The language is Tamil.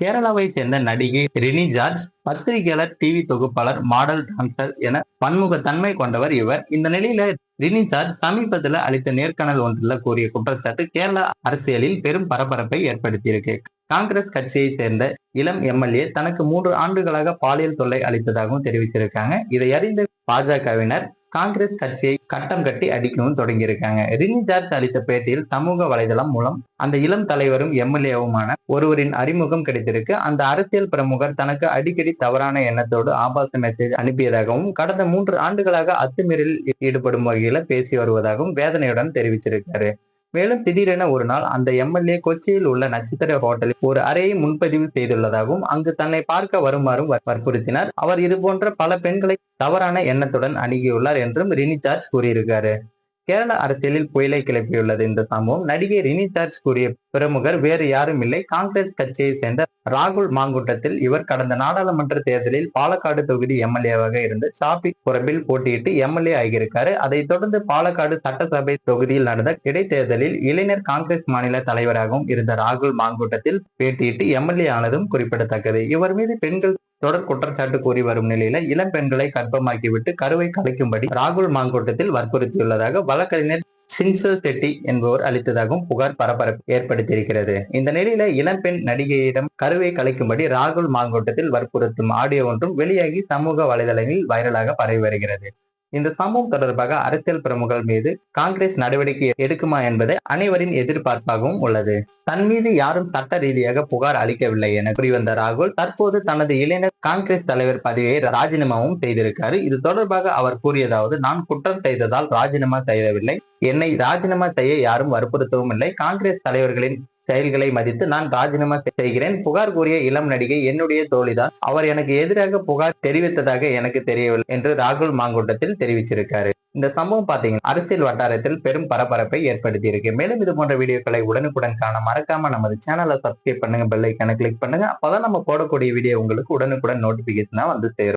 கேரளாவை சேர்ந்த நடிகை ரினி ஜார்ஜ் பத்திரிகையாளர் டிவி தொகுப்பாளர் மாடல் டான்சர் என பன்முகத்தன்மை கொண்டவர் இவர். இந்த நிலையில ரினி ஜார்ஜ் சமீபத்துல அளித்த நேர்காணல் ஒன்றில் கூறிய குற்றச்சாட்டு கேரளா அரசியலில் பெரும் பரபரப்பை ஏற்படுத்தியிருக்கு. காங்கிரஸ் கட்சியை சேர்ந்த இளம் எம்எல்ஏ தனக்கு மூன்று ஆண்டுகளாக பாலியல் தொல்லை அளித்ததாகவும் தெரிவிச்சிருக்காங்க இதை அறிந்த பாஜகவினர் காங்கிரஸ் கட்சியை கட்டம் கட்டி அடிக்கவும் தொடங்கியிருக்காங்க. ரினி ஜார்ஜ் அளித்த பேட்டியில் சமூக வலைதளம் மூலம் அந்த இளம் தலைவரும் எம்எல்ஏவுமான ஒருவரின் அறிமுகம் கிடைத்திருக்கு. அந்த அரசியல் பிரமுகர் தனக்கு அடிக்கடி தவறான எண்ணத்தோடு ஆபாச மெசேஜ் அனுப்பியதாகவும் கடந்த மூன்று ஆண்டுகளாக அத்துமீறலில் ஈடுபடும் வகையில பேசி வருவதாகவும் வேதனையுடன் தெரிவிச்சிருக்காரு மேலும் திடீரென ஒரு நாள் அந்த எம்எல்ஏ கொச்சியில் உள்ள நட்சத்திர ஹோட்டலில் ஒரு அறையை முன்பதிவு செய்துள்ளதாகவும் அங்கு தன்னை பார்க்க வருமாறும் வற்புறுத்தினார். அவர் இது போன்ற பல பெண்களை தவறான எண்ணத்துடன் அணுகியுள்ளார் என்றும் ரினி ஜார்ஜ் கூறியிருக்காரு. கேரள அரசியலில் புயலை கிளப்பியுள்ளது இந்த சம்பவம். நடிகை ரினி ஜார்ஜ் கூறிய பிரமுகர் வேறு யாரும் இல்லை. காங்கிரஸ் கட்சியை சேர்ந்த ராகுல் மாங்குட்டத்தில் இவர் கடந்த நாடாளுமன்ற தேர்தலில் பாலக்காடு தொகுதி எம்எல்ஏவாக இருந்து ஷாபி புறம்பில் போட்டியிட்டு எம்எல்ஏ ஆகியிருக்காரு. அதைத் தொடர்ந்து பாலக்காடு சட்டசபை தொகுதியில் நடந்த இடைத்தேர்தலில் இளைஞர் காங்கிரஸ் மாநில தலைவராகவும் இருந்த ராகுல் மாங்குட்டத்தில் பேட்டியிட்டு எம்எல்ஏ ஆனதும் குறிப்பிடத்தக்கது. இவர் மீது பெண்கள் தொடர் குற்றச்சாட்டு கூறி வரும் நிலையில இளம் பெண்களை கர்ப்பமாக்கிவிட்டு கருவை கலைக்கும்படி ராகுல் மாங்கோட்டத்தில் வற்புறுத்தியுள்ளதாக வழக்கறிஞர் சின்சல் செட்டி என்பவர் அளித்ததாகவும் புகார் பரபரப்பு ஏற்படுத்தியிருக்கிறது. இந்த நிலையில இளம்பெண் நடிகையிடம் கருவை கலைக்கும்படி ராகுல் மாங்கோட்டத்தில் வற்புறுத்தும் ஆடியோ ஒன்றும் வெளியாகி சமூக வலைதளங்களில் வைரலாக பரவி வருகிறது. இந்த சம்பவம் தொடர்பாக அரசியல் பிரமுகர்கள் மீது காங்கிரஸ் நடவடிக்கை எடுக்குமா என்பது அனைவரின் எதிர்பார்ப்பாகவும் உள்ளது. தன் மீது யாரும் சட்ட ரீதியாக புகார் அளிக்கவில்லை என கூறிவந்த ராகுல் தற்போது தனது இளைஞர் காங்கிரஸ் தலைவர் பதவியை ராஜினாமாவும் செய்திருக்காரு. இது தொடர்பாக அவர் கூறியதாவது நான் குற்றம் செய்ததால் ராஜினாமா செய்யவில்லை. என்னை ராஜினாமா செய்ய யாரும் வற்புறுத்தவும் இல்லை. காங்கிரஸ் தலைவர்களின் செயல்களை மதித்து நான் ராஜினாமா செய்கிறேன். புகார் கூறிய இளம் நடிகை என்னுடைய தோழிதான். அவர் எனக்கு எதிராக புகார் தெரிவித்ததாக எனக்கு தெரியவில்லை என்று ராகுல் மாங்குட்டத்தில் தெரிவிச்சிருக்காரு. இந்த சம்பவம் பாத்தீங்கன்னா அரசியல் வட்டாரத்தில் பெரும் பரபரப்பை ஏற்படுத்தி இருக்கு மேலும் இது போன்ற வீடியோக்களை உடனுக்குடன் காண மறக்காம நமது சேனலை சப்ஸ்கிரைப் பண்ணுங்க பெல் ஐக்கான கிளிக் பண்ணுங்க. அப்பதான் நம்ம போடக்கூடிய வீடியோ உங்களுக்கு உடனுக்குடன் நோட்டிபிகேஷனா வந்து சேரும்.